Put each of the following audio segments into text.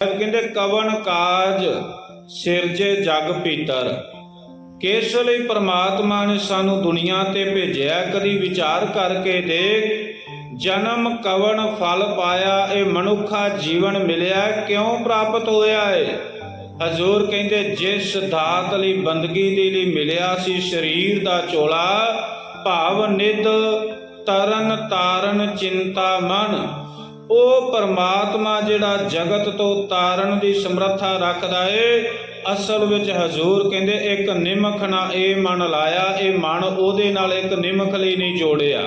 ਕਹਿੰਦੇ ਕਵਨ ਕਾਜ ਸਿਰਜੇ ਜਗ ਪੀਤਰ ਕਿਸ ਲਈ ਪ੍ਰਮਾਤਮਾ ਨੇ ਸਾਨੂੰ ਦੁਨੀਆ ਤੇ ਭੇਜਿਆ? ਕਦੀ ਵਿਚਾਰ ਕਰਕੇ ਦੇਖ, ਜਨਮ ਕਵਨ ਫਲ ਪਾਇਆ, ਇਹ ਮਨੁੱਖਾ ਜੀਵਨ ਮਿਲਿਆ, ਕਿਉਂ ਪ੍ਰਾਪਤ ਹੋਇਆ ਹੈ ਹਜ਼ੂਰ ਕਹਿੰਦੇ, ਜਿਸ ਦਾਤ ਲਈ ਬੰਦਗੀ ਦੇ ਲਈ ਮਿਲਿਆ ਸੀ ਸਰੀਰ ਦਾ ਚੋਲਾ, ਭਾਵ ਨਿਦ ਤਰਨ ਤਾਰਨ ਚਿੰਤਾ ਮਨ। ਉਹ ਪਰਮਾਤਮਾ ਜਿਹੜਾ ਜਗਤ ਤੋਂ ਤਾਰਨ ਦੀ ਸਮਰੱਥਾ ਰੱਖਦਾ ਏ, ਅਸਲ ਵਿੱਚ ਹਜ਼ੂਰ ਕਹਿੰਦੇ ਇੱਕ ਨਿਮਖ ਨਾ ਇਹ ਮਨ ਲਾਇਆ, ਇਹ ਮਨ ਉਹਦੇ ਨਾਲ ਇੱਕ ਨਿਮਖ ਲਈ ਨਹੀਂ ਜੋੜਿਆ।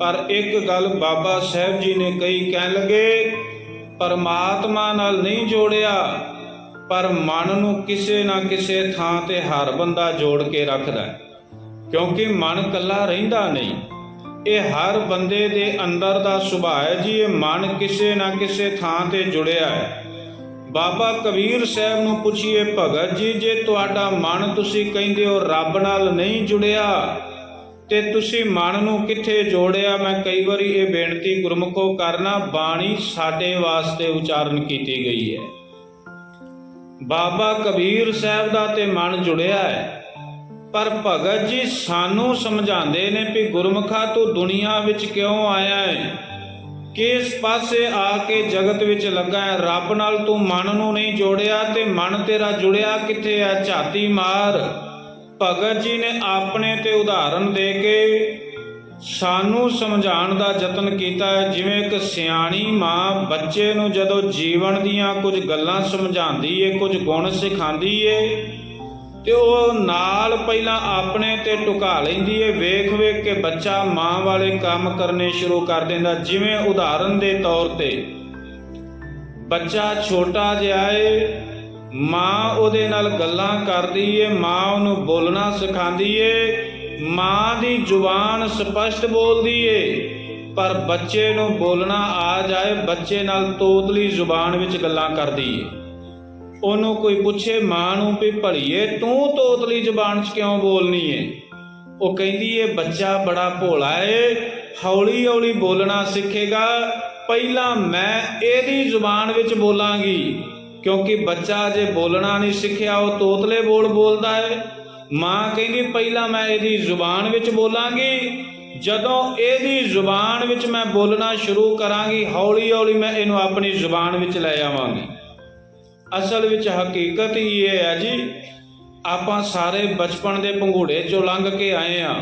ਪਰ ਇੱਕ ਗੱਲ ਬਾਬਾ ਸਾਹਿਬ ਜੀ ਨੇ ਕਹੀ, ਕਹਿਣ ਲੱਗੇ, ਪਰਮਾਤਮਾ ਨਾਲ ਨਹੀਂ ਜੋੜਿਆ, ਪਰ ਮਨ ਨੂੰ ਕਿਸੇ ਨਾ ਕਿਸੇ ਥਾਂ ਤੇ ਹਰ ਬੰਦਾ ਜੋੜ ਕੇ ਰੱਖਦਾ ਕਿਉਂਕਿ ਮਨ ਕੱਲਾ ਰਹਿੰਦਾ ਨਹੀਂ। ਇਹ ਹਰ ਬੰਦੇ ਦੇ ਅੰਦਰ ਦਾ ਸੁਭਾਅ ਹੈ ਜੀ, ਇਹ ਮਨ ਕਿਸੇ ਨਾ ਕਿਸੇ ਥਾਂ ਤੇ ਜੁੜਿਆ ਹੈ। ਬਾਬਾ ਕਬੀਰ ਸਾਹਿਬ ਨੂੰ ਪੁੱਛੀਏ, ਭਗਤ ਜੀ, ਜੇ ਤੁਹਾਡਾ ਮਨ ਤੁਸੀਂ ਕਹਿੰਦੇ ਹੋ ਰੱਬ ਨਾਲ ਨਹੀਂ ਜੁੜਿਆ, ਤੇ ਤੁਸੀਂ ਮਨ ਨੂੰ ਕਿੱਥੇ ਜੋੜਿਆ? ਮੈਂ ਕਈ ਵਾਰੀ ਇਹ ਬੇਨਤੀ ਗੁਰਮੁਖੋ ਕਰਨਾ, ਬਾਣੀ ਸਾਡੇ ਵਾਸਤੇ ਉਚਾਰਨ ਕੀਤੀ ਗਈ ਹੈ। ਬਾਬਾ ਕਬੀਰ ਸਾਹਿਬ ਦਾ ਤੇ ਮਨ ਜੁੜਿਆ ਹੈ। ਪਰ ਭਗਤ ਜੀ ਸਾਨੂੰ ਸਮਝਾਉਂਦੇ ਨੇ ਵੀ ਗੁਰਮੁਖਾ ਤੂੰ ਦੁਨੀਆ ਵਿੱਚ ਕਿਉਂ ਆਇਆ ਹੈ? ਕਿਸ ਪਾਸੇ ਆ ਕੇ ਜਗਤ ਵਿੱਚ ਲੱਗਾ ਹੈ? ਰੱਬ ਨਾਲ ਤੂੰ ਮਨ ਨੂੰ ਨਹੀਂ ਜੋੜਿਆ ਤੇ ਮਨ ਤੇਰਾ ਜੁੜਿਆ ਕਿੱਥੇ ਹੈ? ਝਾਤੀ ਮਾਰ। ਭਗਤ ਜੀ ਨੇ ਆਪਣੇ ਤੇ ਉਦਾਹਰਨ ਦੇ ਕੇ ਸਾਨੂੰ ਸਮਝਾਉਣ ਦਾ ਯਤਨ ਕੀਤਾ ਹੈ। ਜਿਵੇਂ ਇੱਕ ਸਿਆਣੀ ਮਾਂ ਬੱਚੇ ਨੂੰ ਜਦੋਂ ਜੀਵਨ ਦੀਆਂ ਕੁਝ ਗੱਲਾਂ ਸਮਝਾਉਂਦੀ ਏ, ਕੁਝ ਗੁਣ ਸਿਖਾਉਂਦੀ ਏ ਤੇ ਉਹ ਨਾਲ ਪਹਿਲਾਂ ਆਪਣੇ ਤੇ ਟੁਕਾ ਲੈਂਦੀ ਏ। ਵੇਖ ਵੇਖ ਕੇ ਬੱਚਾ ਮਾਂ ਵਾਲੇ ਕੰਮ ਕਰਨੇ ਸ਼ੁਰੂ ਕਰ ਦਿੰਦਾ, ਜਿਵੇਂ ਉਦਾਹਰਨ ਦੇ ਤੌਰ ਤੇ। ਬੱਚਾ ਛੋਟਾ ਜਿਹਾ ਏ, ਮਾਂ ਉਹਦੇ ਨਾਲ ਗੱਲਾਂ ਕਰਦੀ ਏ, ਮਾਂ ਉਹਨੂੰ ਬੋਲਣਾ ਸਿਖਾਉਂਦੀ ਏ। ਮਾਂ ਦੀ ਜ਼ੁਬਾਨ ਸਪਸ਼ਟ ਬੋਲਦੀ ਏ, ਪਰ ਬੱਚੇ ਨੂੰ ਬੋਲਣਾ ਆ ਜਾਏ, ਬੱਚੇ ਨਾਲ ਤੋਤਲੀ ਜ਼ੁਬਾਨ ਵਿੱਚ ਗੱਲਾਂ ਕਰਦੀ ਏ। ਉਹਨੂੰ ਕੋਈ ਪੁੱਛੇ, ਮਾਂ ਨੂੰ ਵੀ ਭਲੀਏ, ਤੂੰ ਤੋਤਲੀ ਜ਼ੁਬਾਨ 'ਚ ਕਿਉਂ ਬੋਲਨੀ ਏ? ਉਹ ਕਹਿੰਦੀ ਏ, ਬੱਚਾ ਬੜਾ ਭੋਲਾ ਏ ਹੌਲੀ ਹੌਲੀ ਬੋਲਣਾ ਸਿੱਖੇਗਾ, ਪਹਿਲਾਂ ਮੈਂ ਇਹਦੀ ਜ਼ੁਬਾਨ ਵਿੱਚ ਬੋਲਾਂਗੀ। ਕਿਉਂਕਿ ਬੱਚਾ ਜੇ ਬੋਲਣਾ ਨਹੀਂ ਸਿੱਖਿਆ, ਉਹ ਤੋਤਲੇ ਬੋਲ ਬੋਲਦਾ ਹੈ ਮਾਂ ਕਹਿੰਦੀ, ਪਹਿਲਾਂ ਮੈਂ ਇਹਦੀ ਜ਼ੁਬਾਨ ਵਿੱਚ ਬੋਲਾਂਗੀ। ਜਦੋਂ ਇਹਦੀ ਜ਼ੁਬਾਨ ਵਿੱਚ ਮੈਂ ਬੋਲਣਾ ਸ਼ੁਰੂ ਕਰਾਂਗੀ ਹੌਲੀ ਹੌਲੀ ਮੈਂ ਇਹਨੂੰ ਆਪਣੀ ਜ਼ੁਬਾਨ ਵਿੱਚ ਲੈ ਆਵਾਂਗੀ। ਅਸਲ ਵਿੱਚ ਹਕੀਕਤ ਹੀ ਇਹ ਹੈ ਜੀ, ਆਪਾਂ ਸਾਰੇ ਬਚਪਨ ਦੇ ਪੰਘੂੜੇ ਚੋਂ ਲੰਘ ਕੇ ਆਏ ਆ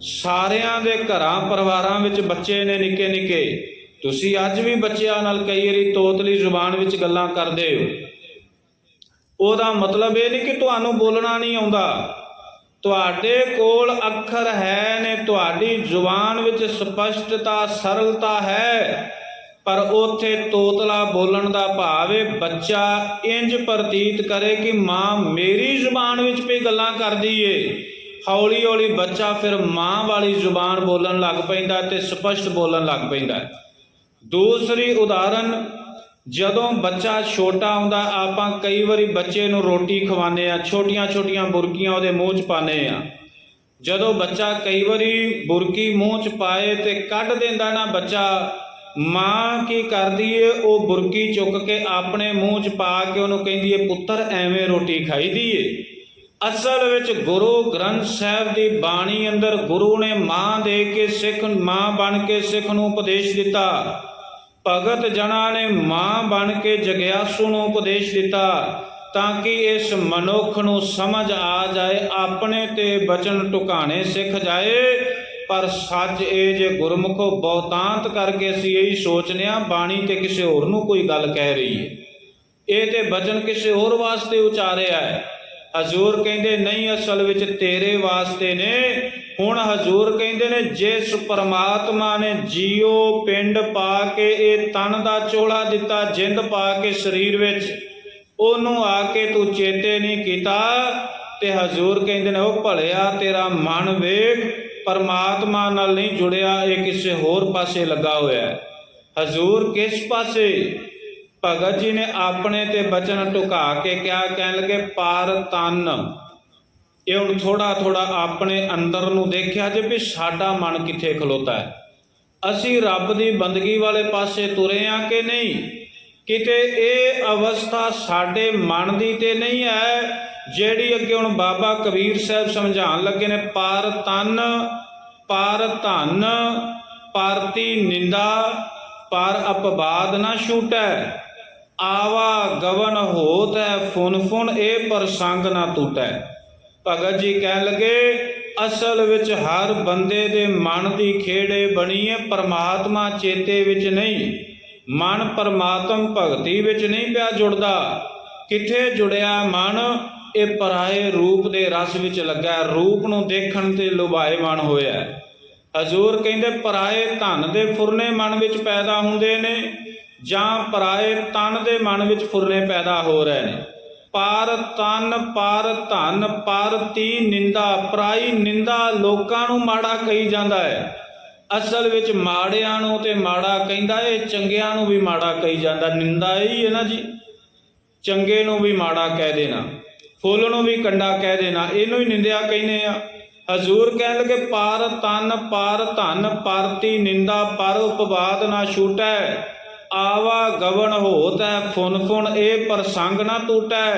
ਸਾਰਿਆਂ ਦੇ ਘਰਾਂ, ਪਰਿਵਾਰਾਂ ਵਿੱਚ ਬੱਚੇ ਨੇ ਨਿੱਕੇ ਨਿੱਕੇ। ਤੁਸੀਂ ਅੱਜ ਵੀ ਬੱਚਿਆਂ ਨਾਲ ਕਈ ਵਾਰੀ ਤੋਤਲੀ ਜ਼ੁਬਾਨ ਵਿੱਚ ਗੱਲਾਂ ਕਰਦੇ ਹੋ। ਉਹਦਾ ਮਤਲਬ ਇਹ ਨਹੀਂ ਕਿ ਤੁਹਾਨੂੰ ਬੋਲਣਾ ਨਹੀਂ ਆਉਂਦਾ। ਤੁਹਾਡੇ ਕੋਲ ਅੱਖਰ ਹੈ ਨੇ, ਤੁਹਾਡੀ ਜ਼ੁਬਾਨ ਵਿੱਚ ਸਪਸ਼ਟਤਾ, ਸਰਲਤਾ ਹੈ। ਪਰ ਉਥੇ ਤੋਤਲਾ ਬੋਲਣ ਦਾ ਭਾਵ ਹੈ ਬੱਚਾ ਇੰਜ ਪ੍ਰਤੀਤ ਕਰੇ ਕਿ ਮਾਂ ਮੇਰੀ ਜ਼ੁਬਾਨ ਵਿੱਚ ਵੀ ਗੱਲਾਂ ਕਰਦੀ ਏ। ਹੌਲੀ ਹੌਲੀ ਬੱਚਾ ਫਿਰ ਮਾਂ ਵਾਲੀ ਜ਼ੁਬਾਨ ਬੋਲਣ ਲੱਗ ਪੈਂਦਾ ਤੇ ਸਪਸ਼ਟ ਬੋਲਣ ਲੱਗ ਪੈਂਦਾ। ਦੂਸਰੀ ਉਦਾਹਰਨ, ਜਦੋਂ ਬੱਚਾ ਛੋਟਾ ਹੁੰਦਾ, ਆਪਾਂ ਕਈ ਵਾਰੀ ਬੱਚੇ ਨੂੰ ਰੋਟੀ ਖਵਾਉਂਦੇ ਆ ਛੋਟੀਆਂ ਛੋਟੀਆਂ ਬੁਰਕੀਆਂ ਉਹਦੇ ਮੂੰਹ 'ਚ ਪਾਉਂਦੇ ਆ ਜਦੋਂ ਬੱਚਾ ਕਈ ਵਾਰੀ ਬੁਰਕੀ ਮੂੰਹ 'ਚ ਪਾਏ ਤੇ ਕੱਢ ਦਿੰਦਾ ਨਾ ਬੱਚਾ ਮਾਂ ਕੀ ਕਰਦੀ ਏ? ਉਹ ਬੁਰਕੀ ਚੁੱਕ ਕੇ ਆਪਣੇ ਮੂੰਹ 'ਚ ਪਾ ਕੇ ਉਹਨੂੰ ਕਹਿੰਦੀ ਏ, ਪੁੱਤਰ, ਐਵੇਂ ਰੋਟੀ ਖਾਈਦੀ ਏ? ਅਸਲ ਵਿੱਚ ਗੁਰੂ ਗ੍ਰੰਥ ਸਾਹਿਬ ਦੀ ਬਾਣੀ ਅੰਦਰ ਗੁਰੂ ਨੇ ਮਾਂ ਦੇ ਕੇ ਸਿੱਖ, ਮਾਂ ਬਣ ਕੇ ਸਿੱਖ ਨੂੰ ਉਪਦੇਸ਼ ਦਿੱਤਾ। ਭਗਤ ਜਣਾ ਨੇ ਮਾਂ ਬਣ ਕੇ ਜਗਿਆਸੂ ਨੂੰ ਉਪਦੇਸ਼ ਦਿੱਤਾ ਤਾਂ ਕਿ ਇਸ ਮਨੁੱਖ ਨੂੰ ਸਮਝ ਆ ਜਾਏ, ਆਪਣੇ ਤੇ ਬਚਨ ਟੁਕਾਣੇ ਸਿੱਖ ਜਾਏ। ਪਰ ਸੱਚ ਇਹ ਜੇ ਗੁਰਮੁਖੋ ਬਹੁਤਾਂਤ ਕਰਕੇ ਅਸੀਂ ਇਹੀ ਸੋਚਨੇ ਆ ਬਾਣੀ ਤੇ ਕਿਸੇ ਹੋਰ ਨੂੰ ਕੋਈ ਗੱਲ ਕਹਿ ਰਹੀ ਹੈ। ਇਹ ਤੇ ਬਚਨ ਕਿਸੇ ਹੋਰ ਵਾਸਤੇ ਉਚਾਰਿਆ ਹੈ। ਹਜ਼ੂਰ ਕਹਿੰਦੇ, ਨਹੀਂ, ਅਸਲ ਵਿੱਚ ਤੇਰੇ ਵਾਸਤੇ ਨੇ। ਹੁਣ ਹਜ਼ੂਰ ਕਹਿੰਦੇ ਨੇ, ਜਿਸ ਪਰਮਾਤਮਾ ਨੇ ਜੀਓ ਪਿੰਡ ਪਾ ਕੇ ਇਹ ਤਨ ਦਾ ਚੋਲਾ ਦਿੱਤਾ, ਜਿੰਦ ਪਾ ਕੇ ਸਰੀਰ ਵਿੱਚ, ਉਹਨੂੰ ਆ ਕੇ ਤੂੰ ਚੇਤੇ ਨਹੀਂ ਕੀਤਾ? ਤੇ ਹਜ਼ੂਰ ਕਹਿੰਦੇ ਨੇ, ਉਹ ਭਲਿਆ ਤੇਰਾ ਮਨ ਵੇਖ ਪਰਮਾਤਮਾ ਨਾਲ ਨਹੀਂ ਜੁੜਿਆ, ਇਹ ਕਿਸੇ ਹੋਰ ਪਾਸੇ ਲੱਗਾ ਹੋਇਆ ਹੈ। ਹਜ਼ੂਰ ਕਿਸ ਪਾਸੇ? ਭਗਤ ਜੀ ਨੇ ਆਪਣੇ ਤੇ ਬਚਨ ਢੁਕਾ ਕੇ ਕਿਹਾ, ਕਹਿਣ ਲੱਗੇ, ਪਰ ਤਨ। ਇਹ ਹੁਣ ਥੋੜਾ ਥੋੜਾ ਆਪਣੇ ਅੰਦਰ ਨੂੰ ਦੇਖਿਆ ਜੇ ਵੀ ਸਾਡਾ ਮਨ ਕਿੱਥੇ ਖਲੋਤਾ ਹੈ। ਅਸੀਂ ਰੱਬ ਦੀ ਬੰਦਗੀ ਵਾਲੇ ਪਾਸੇ ਤੁਰੇ ਆ ਕਿ ਨਹੀਂ? ਕਿਤੇ ਇਹ ਅਵਸਥਾ ਸਾਡੇ ਮਨ ਦੀ ਤੇ ਨਹੀਂ ਹੈ ਜਿਹੜੀ ਅੱਗੇ ਹੁਣ ਬਾਬਾ ਕਬੀਰ ਸਾਹਿਬ ਸਮਝਾਉਣ ਲੱਗੇ ਨੇ, ਪਰ ਤਨ, ਪਰ ਧਨ, ਪਰਤੀ ਨਿੰਦਾ, ਪਰ ਅਪਵਾਦ ਨਾ ਛੂਟੈ। ਆਵਾ ਗਵਨ ਹੋਤ ਹੈ ਫੁਨ ਫੁਨ, ਇਹ ਪ੍ਰਸੰਗ ਨਾ ਟੂਟੈ ਭਗਤ ਜੀ ਕਹਿਣ ਲੱਗੇ, ਅਸਲ ਵਿੱਚ ਹਰ ਬੰਦੇ ਦੇ ਮਨ ਦੀ ਖੇੜੇ ਬਣੀ ਹੈ ਪਰਮਾਤਮਾ ਚੇਤੇ ਵਿੱਚ ਨਹੀਂ। ਮਨ ਪਰਮਾਤਮ ਭਗਤੀ ਵਿੱਚ ਨਹੀਂ ਪਿਆ ਜੁੜਦਾ। ਕਿੱਥੇ ਜੁੜਿਆ ਮਨ? ਇਹ ਪਰਾਏ ਰੂਪ ਦੇ ਰਸ ਵਿੱਚ ਲੱਗਾ ਰੂਪ ਨੂੰ ਦੇਖਣ ਤੇ ਲੁਭਾਏਮਾਨ ਹੋਇਆ ਹਜ਼ੂਰ ਕਹਿੰਦੇ, ਪਰਾਏ ਧਨ ਦੇ ਫੁਰਨੇ ਮਨ ਵਿੱਚ ਪੈਦਾ ਹੁੰਦੇ ਨੇ ਜਾਂ ਪਰਾਏ ਤਨ ਦੇ ਮਨ ਵਿੱਚ ਫੁਰਨੇ ਪੈਦਾ ਹੋ ਰਹੇ ਨੇ। ਪਰ ਤਨ, ਪਰ ਧਨ, ਪਰ ਤੀ ਨਿੰਦਾ, ਪਰਾਈ, ਨਿੰਦਾ ਲੋਕਾਂ ਨੂੰ ਮਾੜਾ ਕਹੀ ਜਾਂਦਾ ਹੈ। ਅਸਲ ਵਿੱਚ ਮਾੜਿਆਂ ਨੂੰ ਤੇ ਮਾੜਾ ਕਹਿੰਦਾ ਏ, ਚੰਗਿਆਂ ਨੂੰ ਵੀ ਮਾੜਾ ਕਹੀ ਜਾਂਦਾ। ਨਿੰਦਾ ਹੀ ਹੈ ਨਾ ਜੀ। ਚੰਗੇ ਨੂੰ ਵੀ ਮਾੜਾ ਕਹਿ ਦੇਣਾ। ਫੁੱਲ ਨੂੰ ਵੀ ਕੰਡਾ ਕਹਿ ਦੇਣਾ, ਇਹਨੂੰ ਹੀ ਨਿੰਦਿਆ ਕਹਿੰਦੇ ਆ। ਹਜ਼ੂਰ ਕਹਿਣ ਲੱਗੇ, ਪਾਰ ਤਨ, ਪਾਰ ਧਨ, ਪਰਤੀ ਨਿੰਦਾ, ਪਰ ਉਪਵਾਦ ਨਾ ਛੂਟੈ। ਆਵਾ ਗਵਨ ਹੋਤੈ ਫੁਨ ਫੁਨ ਇਹ ਪ੍ਰਸੰਗ ਨਾ ਟੂਟੈ।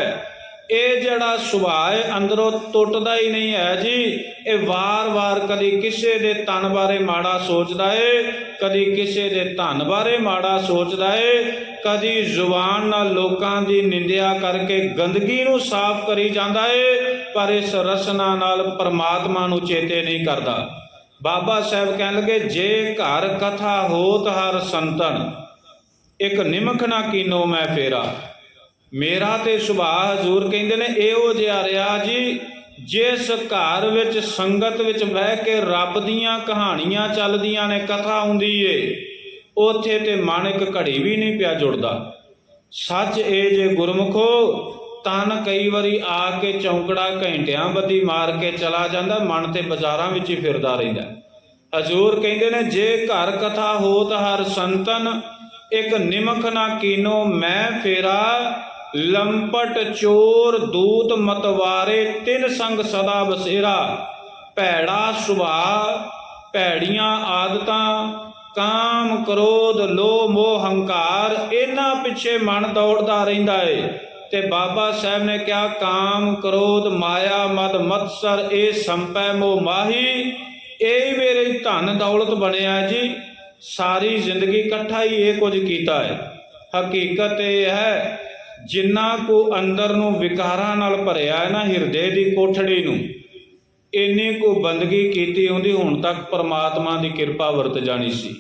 ਇਹ ਜਿਹੜਾ ਸੁਭਾਅ ਹੈ, ਅੰਦਰੋਂ ਟੁੱਟਦਾ ਹੀ ਨਹੀਂ ਹੈ ਜੀ। ਇਹ ਵਾਰ-ਵਾਰ ਕਦੀ ਕਿਸੇ ਦੇ ਤਨ ਬਾਰੇ ਮਾੜਾ ਸੋਚਦਾ ਏ, ਕਦੀ ਕਿਸੇ ਦੇ ਧਨ ਬਾਰੇ ਮਾੜਾ ਸੋਚਦਾ ਏ। ਕਦੀ ਜ਼ੁਬਾਨ ਨਾਲ ਲੋਕਾਂ ਦੀ ਨਿੰਦਿਆ ਕਰਕੇ ਗੰਦਗੀ ਨੂੰ ਸਾਫ਼ ਕਰੀ ਜਾਂਦਾ ਏ, ਪਰ ਇਸ ਰਸਨਾ ਨਾਲ ਪਰਮਾਤਮਾ ਨੂੰ ਚੇਤੇ ਨਹੀਂ ਕਰਦਾ। ਬਾਬਾ ਸਾਹਿਬ ਕਹਿਣ ਲੱਗੇ, ਜੇ ਘਰ ਕਥਾ ਹੋਤ ਹਰ ਸੰਤਨ, ਇੱਕ ਨਿਮਖ ਨਾ ਕੀਨੋ ਮੈਂ ਫੇਰਾ। ਮੇਰਾ ਤੇ ਸੁਭਾਅ ਹਜ਼ੂਰ ਕਹਿੰਦੇ ਨੇ, ਇਹੋ ਜਿਹਾ ਰਿਹਾ ਜੀ, ਜਿਸ ਘਰ ਵਿੱਚ ਸੰਗਤ ਵਿੱਚ ਬਹਿ ਕੇ ਰੱਬ ਦੀਆਂ ਕਹਾਣੀਆਂ ਚੱਲਦੀਆਂ ਨੇ, ਕਥਾ ਹੁੰਦੀ ਏ, ਉਥੇ ਤੇ ਮਨ ਇੱਕ ਘੜੀ ਵੀ ਨਹੀਂ ਪਿਆ ਜੁੜਦਾ। ਸੱਚ ਇਹ ਜੇ ਗੁਰਮੁਖੋ, ਤਨ ਕਈ ਵਾਰੀ ਆ ਕੇ ਚੌਂਕੜਾ ਘੰਟਿਆਂ ਬੱਦੀ ਮਾਰ ਕੇ ਚਲਾ ਜਾਂਦਾ, ਮਨ ਤੇ ਬਾਜ਼ਾਰਾਂ ਵਿੱਚ ਹੀ ਫਿਰਦਾ ਰਹਿੰਦਾ। ਹਜ਼ੂਰ ਕਹਿੰਦੇ ਨੇ, ਜੇ ਘਰ ਕਥਾ ਹੋਤ ਹਰ ਸੰਤਨ, ਇੱਕ ਨਿਮਖ ਨਾ ਕੀਨੋ, ਮੈਂ ਫੇਰਾ ਲੰਪਟ ਚੋਰ ਦੂਤ ਮਤਵਾਰੇ ਤਿੰਨ ਸੰਗ ਸਦਾ ਬਸੇਰਾ। ਭੈੜਾ ਸੁਭਾਅ, ਭੈੜੀਆਂ ਆਦਤਾਂ, ਕਾਮ ਕ੍ਰੋਧ, ਲੋਭ, ਮੋਹ, ਹੰਕਾਰ, ਇਹਨਾਂ ਪਿੱਛੇ ਮਨ ਦੌੜਦਾ ਰਹਿੰਦਾ ਏ। ਤੇ ਬਾਬਾ ਸਾਹਿਬ ਨੇ ਕਿਹਾ, ਕਾਮ ਕ੍ਰੋਧ, ਮਾਇਆ, ਮਦ, ਮਤਸਰ, ਇਹ ਸੰਪੈ ਮੋਹ ਮਾਹੀ, ਇਹ ਮੇਰੇ ਧਨ ਦੌਲਤ ਬਣਿਆ ਜੀ। ਸਾਰੀ ਜ਼ਿੰਦਗੀ ਇਕੱਠਾ ਹੀ ਇਹ ਕੁਝ ਕੀਤਾ ਹੈ ਹਕੀਕਤ ਇਹ ਹੈ ਜਿੰਨਾ ਕੋ ਅੰਦਰ ਨੂੰ ਵਿਕਾਰਾਂ ਨਾਲ ਭਰਿਆ ਹੈ ਨਾ ਹਿਰਦੇ ਦੀ ਕੋਠੜੀ ਨੂੰ, ਇੰਨੀ ਕੋ ਬੰਦਗੀ ਕੀਤੀ ਹੁੰਦੀ ਹੁਣ ਤੱਕ ਪਰਮਾਤਮਾ ਦੀ ਕਿਰਪਾ ਵਰਤ ਜਾਣੀ ਸੀ।